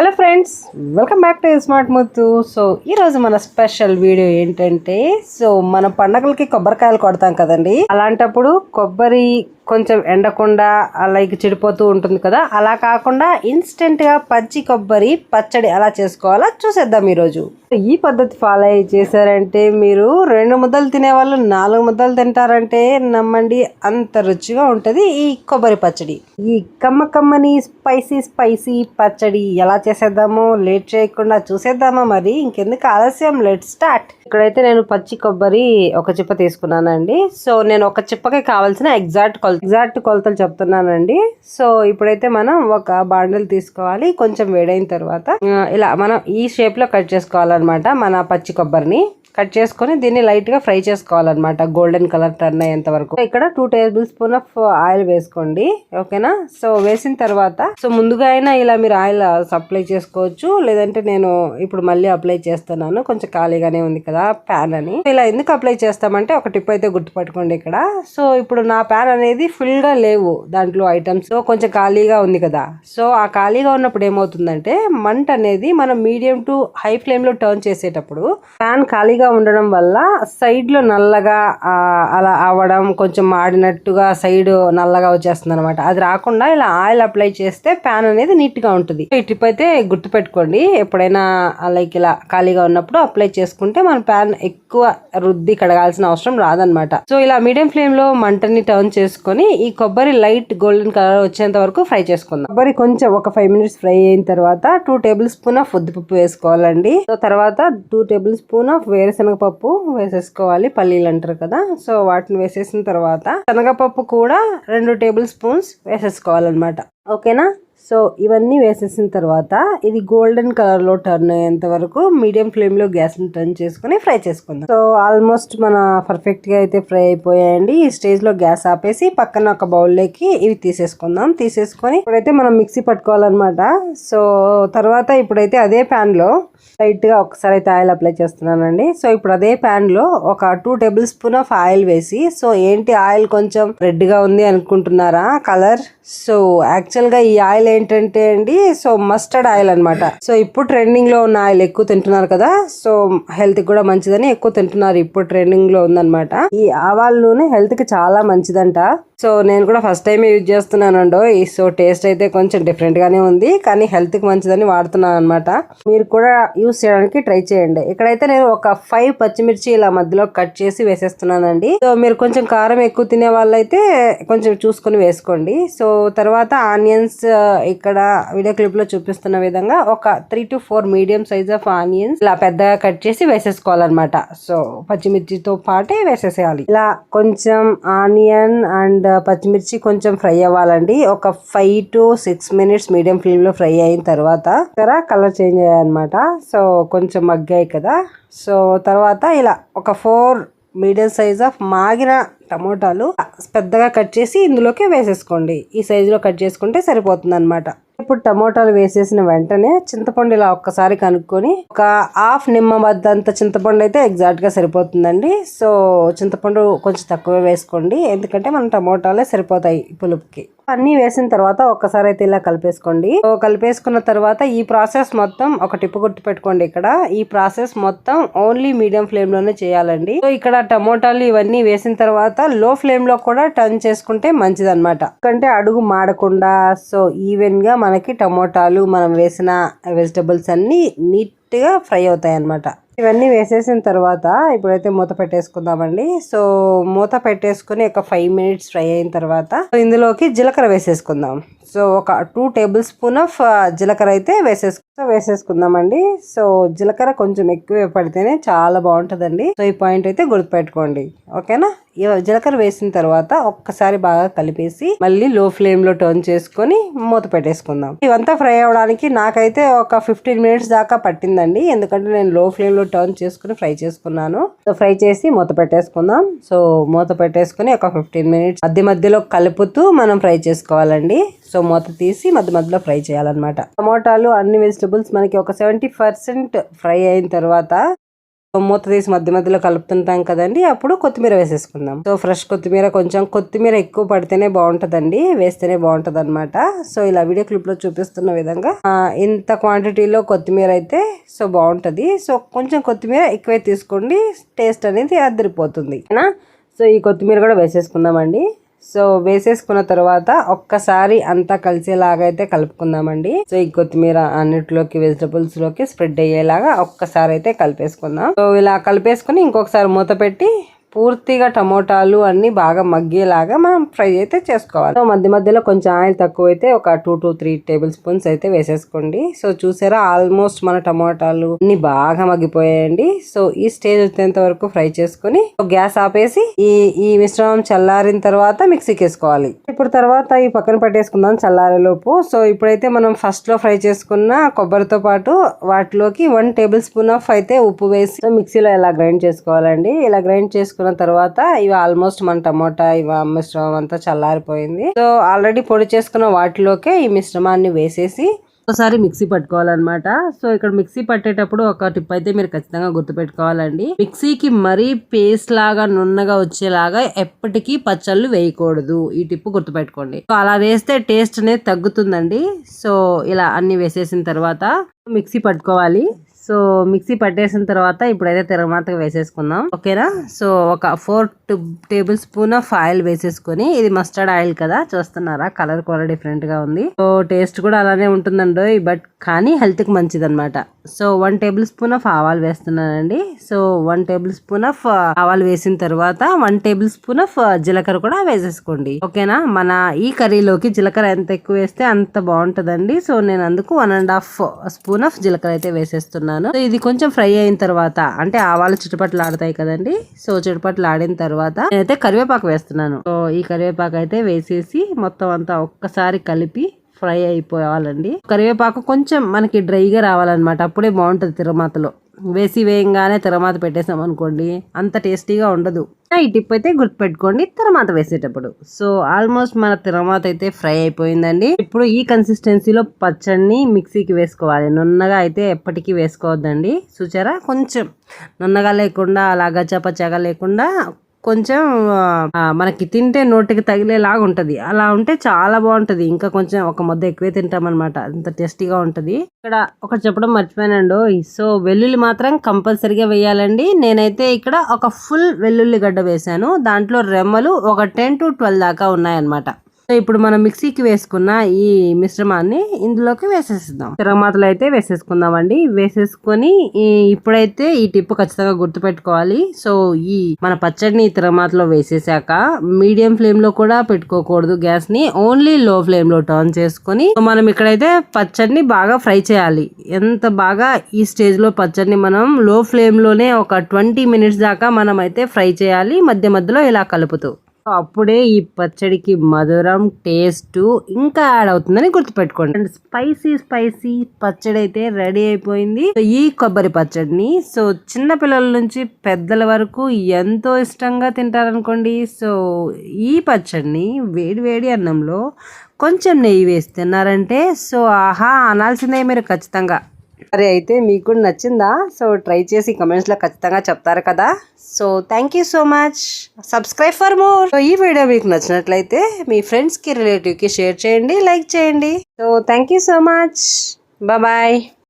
Hello friends welcome back to smart Muthu so ఈరోజు మన special video ఏంటంటే so మన పండగలకి కొబ్బరికాయలు కొడతాం కదండి. అలాంటప్పుడు కొబ్బరి కొంచెం ఎండకుండా లైక్ చెడిపోతూ ఉంటుంది కదా. అలా కాకుండా ఇన్స్టెంట్గా పచ్చి కొబ్బరి పచ్చడి ఎలా చేసుకోవాలో? చూసేద్దాం ఈరోజు. ఈ పద్ధతి ఫాలో అయ్యి చేశారంటే మీరు రెండు ముద్దలు తినే వాళ్ళు నాలుగు ముద్దలు తింటారంటే నమ్మండి అంత రుచిగా ఉంటుంది ఈ కొబ్బరి పచ్చడి. ఈ కమ్మ కమ్మని స్పైసీ స్పైసీ పచ్చడి ఎలా చేసేద్దామో లేట్ చేయకుండా చూసేద్దామా మరి? ఇంకెందుకు ఆలస్యం? లెట్ స్టార్ట్ ఇక్కడైతే నేను పచ్చి కొబ్బరి ఒక చిప్ప తీసుకున్నానండి. సో నేను ఒక చిప్పకి కావాల్సిన ఎగ్జాక్ట్ కొలత ఎగ్జాక్ట్ కొలతలు చెప్తున్నానండి. సో ఇప్పుడైతే మనం ఒక బాండిల్ తీసుకోవాలి. కొంచెం వేడైన తర్వాత ఇలా మనం ఈ షేప్లో కట్ చేసుకోవాలన్నమాట మన పచ్చి కొబ్బరిని. కట్ చేసుకొని దీన్ని లైట్గా ఫ్రై చేసుకోవాలన్నమాట. గోల్డెన్ కలర్ టర్న్ అయ్యేంత వరకు. ఇక్కడ two tablespoon of oil వేసుకోండి ఓకేనా సో వేసిన తర్వాత సో ముందుగా అయినా ఇలా మీరు ఆయిల్ సప్లై చేసుకోవచ్చు. లేదంటే నేను ఇప్పుడు మళ్ళీ అప్లై చేస్తున్నాను. కొంచెం ఖాళీగానే ఉంది కదా ప్యాన్ అని. ఇలా ఎందుకు అప్లై చేస్తామంటే ఒక టిప్ అయితే గుర్తుపట్టుకోండి ఇక్కడ. సో ఇప్పుడు నా ప్యాన్ అనేది ఫుల్గా లేవు దాంట్లో ఐటమ్స్ కొంచెం ఖాళీగా ఉంది కదా. సో ఆ ఖాళీగా ఉన్నప్పుడు ఏమవుతుందంటే మంట అనేది మనం మీడియం టు హై ఫ్లేమ్లో టర్న్ చేసేటప్పుడు ఫ్యాన్ ఖాళీగా ఉండడం వల్ల సైడ్లో నల్లగా అలా అవ్వడం కొంచెం మాడినట్టుగా సైడ్ నల్లగా వచ్చేస్తుంది అనమాట అది రాకుండా ఇలా ఆయిల్ అప్లై చేస్తే ఫ్యాన్ అనేది నీట్గా ఉంటుంది. ఈ టిప్ అయితే గుర్తుపెట్టుకోండి. ఎప్పుడైనా లైక్ ఇలా ఖాళీగా ఉన్నప్పుడు అప్లై చేసుకుంటే మన ఫ్యాన్ ఎక్కువ రుద్ది కడగాల్సిన అవసరం రాదనమాట సో ఇలా మీడియం ఫ్లేమ్లో మంటని టర్న్ చేసుకొని ఈ కొబ్బరి లైట్ గోల్డెన్ కలర్ వచ్చేంత వరకు ఫ్రై చేసుకుందాం. కొబ్బరి కొంచెం ఒక ఫైవ్ మినిట్స్ ఫ్రై అయిన తర్వాత టూ టేబుల్ స్పూన్ ఆఫ్ ఉద్దిపప్పు వేసుకోవాలండి. సో తర్వాత టూ టేబుల్ స్పూన్ ఆఫ్ వేరుశనగ పప్పు వేసేసుకోవాలి పల్లీలు అంటారు కదా. సో వాటిని వేసేసిన తర్వాత శనగపప్పు కూడా రెండు టేబుల్ స్పూన్స్ వేసేసుకోవాలన్నమాట. ఓకేనా? సో ఇవన్నీ వేసేసిన తర్వాత ఇది గోల్డెన్ కలర్లో టర్న్ అయ్యేంత వరకు మీడియం ఫ్లేమ్లో గ్యాస్ని టర్న్ చేసుకుని ఫ్రై చేసుకుందాం. సో ఆల్మోస్ట్ మన పర్ఫెక్ట్గా అయితే ఫ్రై అయిపోయాయండి. ఈ స్టేజ్లో గ్యాస్ ఆపేసి పక్కన ఒక బౌల్లోకి ఇవి తీసేసుకుందాం. తీసేసుకొని ఇప్పుడైతే మనం మిక్సీ పట్టుకోవాలన్నమాట. సో తర్వాత ఇప్పుడైతే అదే ప్యాన్లో లో లైట్గా ఒకసారి అయితే ఆయిల్ అప్లై చేస్తున్నానండి. సో ఇప్పుడు అదే ప్యాన్లో ఒక two tablespoon of oil వేసి సో ఏంటి ఆయిల్ కొంచెం రెడ్గా ఉంది అనుకుంటున్నారా? కలర్? సో యాక్చువల్గా ఈ ఆయిల్ ఏంటంటే అండి సో మస్టర్డ్ ఆయిల్ అన్నమాట. సో ఇప్పుడు ట్రెండింగ్లో ఉన్న ఆయిల్ ఎక్కువ తింటున్నారు కదా సో హెల్త్ కూడా మంచిదని ఎక్కువ తింటున్నారు ఇప్పుడు ట్రెండింగ్లో ఉందనమాట ఈ ఆవాల నూనె హెల్త్కి చాలా మంచిదంట. సో నేను కూడా ఫస్ట్ టైం యూజ్ చేస్తున్నానండో ఈ సో టేస్ట్ అయితే కొంచెం డిఫరెంట్ గానే ఉంది కానీ హెల్త్కి మంచిదని వాడుతున్నాను అనమాట మీరు కూడా యూస్ చేయడానికి ట్రై చేయండి. ఇక్కడైతే నేను ఒక ఫైవ్ పచ్చిమిర్చి ఇలా మధ్యలో కట్ చేసి వేసేస్తున్నానండి. సో మీరు కొంచెం కారం ఎక్కువ తినే వాళ్ళైతే కొంచెం చూసుకొని వేసుకోండి. సో తర్వాత ఆనియన్స్ ఇక్కడ వీడియో క్లిప్లో చూపిస్తున్న విధంగా ఒక three to four medium size of onions ఇలా పెద్దగా కట్ చేసి వేసేసుకోవాలన్నమాట. సో పచ్చిమిర్చితో పాటే వేసేసేయాలి. ఇలా కొంచెం ఆనియన్ అండ్ పచ్చిమిర్చి కొంచెం ఫ్రై అవ్వాలండి. ఒక five to six minutes medium ఫ్లేమ్లో ఫ్రై అయిన తర్వాత కలర్ చేంజ్ అయ్యాయన్నమాట. సో కొంచెం మగ్గాయి కదా. సో తర్వాత ఇలా ఒక ఫోర్ మీడియం సైజ్ ఆఫ్ మాగిన టమోటాలు పెద్దగా కట్ చేసి ఇందులోకి వేసేసుకోండి. ఈ సైజులో కట్ చేసుకుంటే సరిపోతుంది అనమాట ఇప్పుడు టమోటాలు వేసేసిన వెంటనే చింతపండు ఇలా ఒక్కసారి కనుక్కొని ఒక హాఫ్ నిమ్మ బద్దంత చింతపండు అయితే ఎగ్జాక్ట్గా సరిపోతుందండి. సో చింతపండు కొంచెం తక్కువే వేసుకోండి. ఎందుకంటే మన టమోటాలే సరిపోతాయి పులుపుకి. అన్ని వేసిన తర్వాత ఒక్కసారి అయితే ఇలా కలిపేసుకోండి. కలిపేసుకున్న తర్వాత ఈ ప్రాసెస్ మొత్తం ఒక టిప్పు గుర్తు పెట్టుకోండి ఇక్కడ. ఈ ప్రాసెస్ మొత్తం ఓన్లీ మీడియం ఫ్లేమ్లోనే చేయాలండి. సో ఇక్కడ టమోటాలు ఇవన్నీ వేసిన తర్వాత లో ఫ్లేమ్లో కూడా టర్న్ చేసుకుంటే మంచిది అనమాట ఎందుకంటే అడుగు మాడకుండా సో ఈవెన్గా మనకి టమోటాలు మనం వేసిన వెజిటబుల్స్ అన్ని నీట్గా ఫ్రై అవుతాయి అన్నమాట ఇవన్నీ వేసేసిన తర్వాత ఇప్పుడైతే మూత పెట్టేసుకుందామండి. సో మూత పెట్టేసుకుని ఒక ఫైవ్ మినిట్స్ ఫ్రై అయిన తర్వాత ఇందులోకి జీలకర్ర వేసేసుకుందాం. సో ఒక టూ టేబుల్ స్పూన్ ఆఫ్ జీలకర్ర అయితే వేసేసుకు వేసేసుకుందామండి. సో జీలకర్ర కొంచెం ఎక్కువ పడితేనే చాలా బాగుంటుందండి. సో ఈ పాయింట్ అయితే గుర్తుపెట్టుకోండి. ఓకేనా? ఈ జీలకర్ర వేసిన తర్వాత ఒక్కసారి బాగా కలిపేసి మళ్ళీ లో ఫ్లేమ్లో టర్న్ చేసుకొని మూత పెట్టేసుకుందాం. ఇవంతా ఫ్రై అవడానికి నాకైతే ఒక ఫిఫ్టీన్ మినిట్స్ దాకా పట్టిందండి. ఎందుకంటే నేను లో ఫ్లేమ్లో టర్న్ చేసుకుని ఫ్రై చేసుకున్నాను. సో ఫ్రై చేసి మూత పెట్టేసుకుందాం. సో మూత పెట్టేసుకుని ఒక ఫిఫ్టీన్ మినిట్స్ మధ్య మధ్యలో కలుపుతూ మనం ఫ్రై చేసుకోవాలండి. సో మూత తీసి మధ్య మధ్యలో ఫ్రై చేయాలన్నమాట. టమోటాలు అన్ని వెజిటబుల్స్ మనకి ఒక సెవెంటీ పర్సెంట్ ఫ్రై అయిన తర్వాత మూత తీసి మధ్య మధ్యలో కలుపుతుంటాం కదండి అప్పుడు కొత్తిమీర వేసేసుకుందాం. సో ఫ్రెష్ కొత్తిమీర కొంచెం కొత్తిమీర ఎక్కువ పడితేనే బాగుంటుందండి వేస్తేనే బాగుంటుంది అనమాట సో ఇలా వీడియో క్లిప్లో చూపిస్తున్న విధంగా ఇంత క్వాంటిటీలో కొత్తిమీర అయితే సో బాగుంటుంది. సో కొంచెం కొత్తిమీర ఎక్కువే తీసుకోండి టేస్ట్ అనేది అదిరిపోతుంది. సో ఈ కొత్తిమీర కూడా వేసేసుకుందామండి. సో వేసేసుకున్న తర్వాత ఒక్కసారి అంతా కలిసేలాగా అయితే కలుపుకుందామండి. సో ఈ కొత్తిమీర అన్నిటిలోకి వెజిటబుల్స్లోకి స్ప్రెడ్ అయ్యేలాగా ఒక్కసారి అయితే కలిపేసుకుందాం. సో ఇలా కలిపేసుకుని ఇంకొకసారి మూత పెట్టి పూర్తిగా టమోటాలు అన్నీ బాగా మగ్గేలాగా మనం ఫ్రై అయితే చేసుకోవాలి. సో మధ్య మధ్యలో కొంచెం ఆయిల్ తక్కువ అయితే ఒక two to three tablespoons అయితే వేసేసుకోండి. సో చూసారా ఆల్మోస్ట్ మన టమోటాలు అన్ని బాగా మగ్గిపోయాయండి. సో ఈ స్టేజ్ వచ్చేంత వరకు ఫ్రై చేసుకుని గ్యాస్ ఆపేసి ఈ ఈ మిశ్రమం చల్లారిన తర్వాత మిక్సీకి వేసుకోవాలి. ఇప్పుడు తర్వాత ఈ పక్కన పట్టేసుకుందాం చల్లారేలోపు సో ఇప్పుడైతే మనం ఫస్ట్లో ఫ్రై చేసుకున్న కొబ్బరితో పాటు వాటిలోకి వన్ టేబుల్ స్పూన్ ఆఫ్ అయితే ఉప్పు వేసి మిక్సీలో ఇలా గ్రైండ్ చేసుకోవాలండి? ఇలా గ్రైండ్ చేసుకున్న తర్వాత ఇవి ఆల్మోస్ట్ మన టమోటా ఇవి మిశ్రమం అంతా చల్లారిపోయింది. సో ఆల్రెడీ పొడి చేసుకున్న వాటిలోకే ఈ మిశ్రమాన్ని వేసేసి ఒకసారి మిక్సీ పట్టుకోవాలన్నమాట. సో ఇక్కడ మిక్సీ పట్టేటప్పుడు ఒక టిప్ అయితే మీరు ఖచ్చితంగా గుర్తుపెట్టుకోవాలండి. మిక్సీకి మరీ పేస్ట్ లాగా నున్నగా వచ్చేలాగా ఎప్పటికీ పచ్చళ్ళు వేయకూడదు. ఈ టిప్ గుర్తుపెట్టుకోండి. సో అలా వేస్తే టేస్ట్ అనేది తగ్గుతుందండి. సో ఇలా అన్ని వేసేసిన తర్వాత మిక్సీ పట్టుకోవాలి. సో మిక్సీ పట్టేసిన తర్వాత ఇప్పుడైతే తిరగమాతకు వేసేసుకుందాం. ఓకేనా? సో ఒక four tablespoon of oil వేసేసుకొని ఇది మస్టర్డ్ ఆయిల్ కదా? చూస్తున్నారా? కలర్ కూడా డిఫరెంట్గా ఉంది. సో టేస్ట్ కూడా అలానే ఉంటుందండి బట్ కానీ హెల్త్కి మంచిది అనమాట so one tablespoon of ఆవాలు వేస్తున్నానండి. So one tablespoon of ఆవాలు వేసిన తర్వాత వన్ టేబుల్ స్పూన్ ఆఫ్ జీలకర్ర కూడా వేసేసుకోండి. ఓకేనా? మన ఈ కర్రీలోకి జీలకర్ర ఎంత ఎక్కువ వేస్తే అంత బాగుంటుందండి. సో నేను అందుకు one and half spoon of జీలకర్ర అయితే వేసేస్తున్నాను. సో ఇది కొంచెం ఫ్రై అయిన తర్వాత అంటే ఆవాలు చిటపట్లు ఆడతాయి కదండి. సో చిటపట్లు ఆడిన తర్వాత నేనైతే కరివేపాకు వేస్తున్నాను. సో ఈ కరివేపాకు అయితే వేసేసి మొత్తం అంతా ఒక్కసారి కలిపి ఫ్రై అయిపోవాలండి కరివేపాకు కొంచెం మనకి డ్రైగా రావాలన్నమాట. అప్పుడే బాగుంటుంది తిరమాతలో. వేసి వేయంగానే తిరమాత పెట్టేసాం అనుకోండి అంత టేస్టీగా ఉండదు. ఈ టిప్ అయితే గుర్తుపెట్టుకోండి తిరమాత వేసేటప్పుడు. సో ఆల్మోస్ట్ మన తిరమాత అయితే ఫ్రై అయిపోయిందండి. ఇప్పుడు ఈ కన్సిస్టెన్సీలో పచ్చడిని మిక్సీకి వేసుకోవాలి. నున్నగా అయితే ఎప్పటికీ వేసుకోవద్దండి. చూచారా? కొంచెం. నున్నగా లేకుండా అలాగా చపచగా లేకుండా కొంచెం మనకి తింటే నోటికి తగిలేలాగా ఉంటుంది. అలా ఉంటే చాలా బాగుంటది. ఇంకా కొంచెం ఒక ముద్ద ఎక్కువే తింటాం అనమాట అంత టేస్టీగా ఉంటది. ఇక్కడ ఒకటి చెప్పడం మర్చిపోయానండు. సో వెల్లుల్లి మాత్రం కంపల్సరీగా వేయాలండి. నేనైతే ఇక్కడ ఒక ఫుల్ వెల్లుల్లి గడ్డ వేసాను దాంట్లో రెమ్మలు ఒక టెన్ టు ట్వెల్వ్ దాకా ఉన్నాయన్నమాట. సో ఇప్పుడు మనం మిక్సీకి వేసుకున్న ఈ మిశ్రమాన్ని ఇందులోకి వేసేసిద్దాం. తిరగమాతలు అయితే వేసేసుకుందామండి. వేసేసుకొని ఈ ఇప్పుడైతే ఈ టిప్ ఖచ్చితంగా గుర్తుపెట్టుకోవాలి. సో ఈ మన పచ్చడిని తిరగమాతలో వేసేసాక మీడియం ఫ్లేమ్లో కూడా పెట్టుకోకూడదు గ్యాస్ని ఓన్లీ లో ఫ్లేమ్లో టర్న్ చేసుకొని మనం ఇక్కడైతే పచ్చడిని బాగా ఫ్రై చేయాలి. ఎంత బాగా ఈ స్టేజ్లో పచ్చడిని మనం లో ఫ్లేమ్లోనే ఒక ట్వంటీ మినిట్స్ దాకా మనం అయితే ఫ్రై చేయాలి. మధ్య మధ్యలో ఇలా కలుపుతూ. అప్పుడే ఈ పచ్చడికి మధురం టేస్ట్ ఇంకా యాడ్ అవుతుందని గుర్తుపెట్టుకోండి. అండ్ స్పైసీ స్పైసీ పచ్చడి అయితే రెడీ అయిపోయింది. ఈ కొబ్బరి పచ్చడిని సో చిన్న పిల్లల నుంచి పెద్దల వరకు ఎంతో ఇష్టంగా తింటారనుకోండి. సో ఈ పచ్చడిని వేడి వేడి అన్నంలో కొంచెం నెయ్యి వేసి తిన్నారంటే సో ఆహా అనాల్సిందే మీరు ఖచ్చితంగా. సరే అయితే మీకు కూడా నచ్చిందా? సో ట్రై చేసి కమెంట్స్లో ఖచ్చితంగా చెప్తారు కదా. So thank you so much subscribe for more so ఈ వీడియో మీకు నచ్చినట్లయితే మీ ఫ్రెండ్స్కి రిలేటివ్కి షేర్ చేయండి లైక్ చేయండి. So thank you so much bye